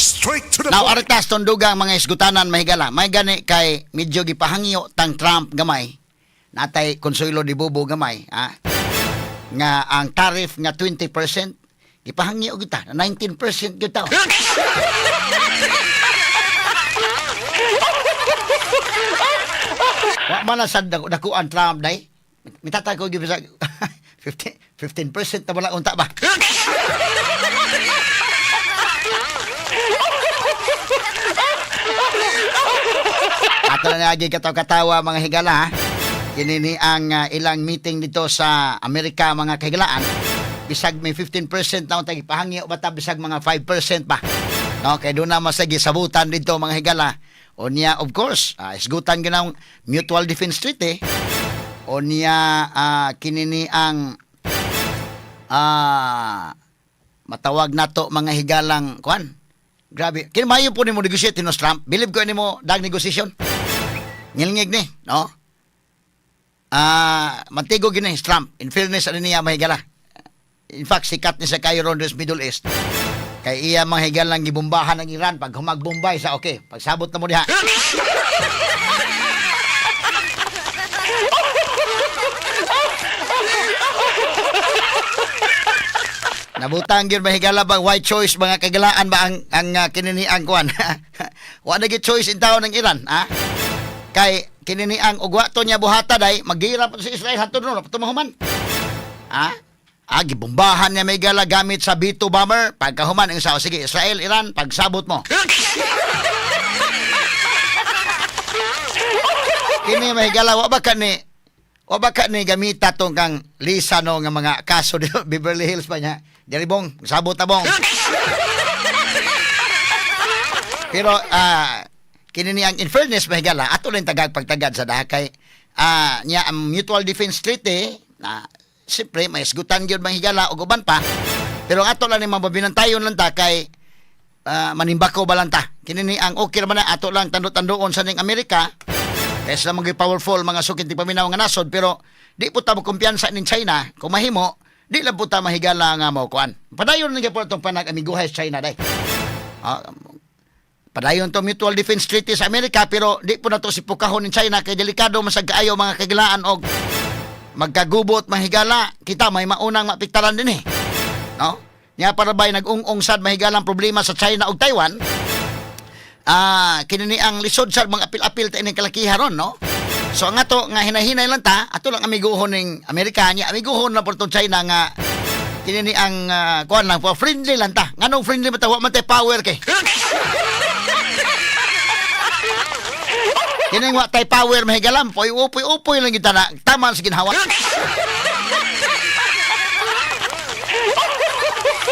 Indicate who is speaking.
Speaker 1: Straight to the
Speaker 2: Now,
Speaker 1: point.
Speaker 2: aritas tundugang mga isgutanan mahigala. May gani kay medyo gipahangyo tang Trump gamay. Natay Consuelo di Bubo gamay, ha? Nga ang tariff nga 20% gipahangyo kita, 19% kita. Wa man na sad dako dako ang Trump day. Mitatay ko gyud sa 15 15% na wala unta ba? Ato na lagi kataw-katawa mga higala ha. Kini ni ang ah, ilang meeting dito sa Amerika mga kahigalaan. Bisag may 15% na untag ipahangyo bata bisag mga 5% pa. No, kay doon na masagi sabutan dito mga higala. O niya, of course, uh, isgutan ganang Mutual Defense Treaty. O niya, ah, kini ni ang ah matawag nato mga higalang kuan. Grabe. Kini mayo po nimo negotiate no Trump. Believe ko nimo dag negotiation. Ngilngig ni, no? Ah, mantigo gini Trump. In fairness ano niya mahigala. In fact, sikat ni sa kayo ron sa Middle East. Kay iya mga higalang gibombahan ng Iran pag humagbombay sa okay. Pagsabot na mo diha. Nabutang gyud mahigala bang white choice mga kagalaan ba ang ang uh, kininiang kuan. Wa na choice in taon ng Iran, ha? Kay kininiang ugwa to niya buhata day maghirap sa Israel hatod no patumahuman. Ha? Ah, gibombahan niya may gala gamit sa B2 bomber. Pagkahuman ang sao, sige, Israel, Iran, pagsabot mo. Kini may gala, wa ba ka ni, wa ba ka ni gamita tong kang Lisa no nga mga kaso dito, Beverly Hills pa niya. Diri bong, sabot na bong. Pero, ah, kini ni ang in fairness mahigala ato lang tagag pagtagad sa dakay ah niya ang mutual defense treaty na siyempre may isgutan gyud mahigala og uban pa. Pero ato lang ni mababinantayon lang ta kay ah, manimbako ba lang ta kini ni ang okay man na ato lang tando-tandoon sa ning Amerika. Kaysa mga powerful mga sukit ti paminaw nga nasod pero di po ta mo kumpiyansa ning China. Kung mahimo di lang po ta mahigala nga mo kuan padayon nga po itong panag amiguhay sa China day. Ah, Padayon to mutual defense treaty sa Amerika pero di po na to si pukahon ng China kay delikado masag kaayo mga kagilaan og magkagubot mahigala kita may maunang mapiktaran din eh. No? Nya para bay nag-ung-ung sad mahigalang problema sa China ug Taiwan. Ah, kini ni ang lisod sad mga apil-apil ta ining kalakihan ron, no? So ang ato nga hinahinay lang ta, ato lang amiguhon ning Amerika nya amiguhon na porto China nga kini ni ang uh, kuan lang po friendly lang ta. Nganong friendly matawa man tay power kay. Kining wa tay power mahigalam, poy upoy upoy lang kita na tama sa ginhawa.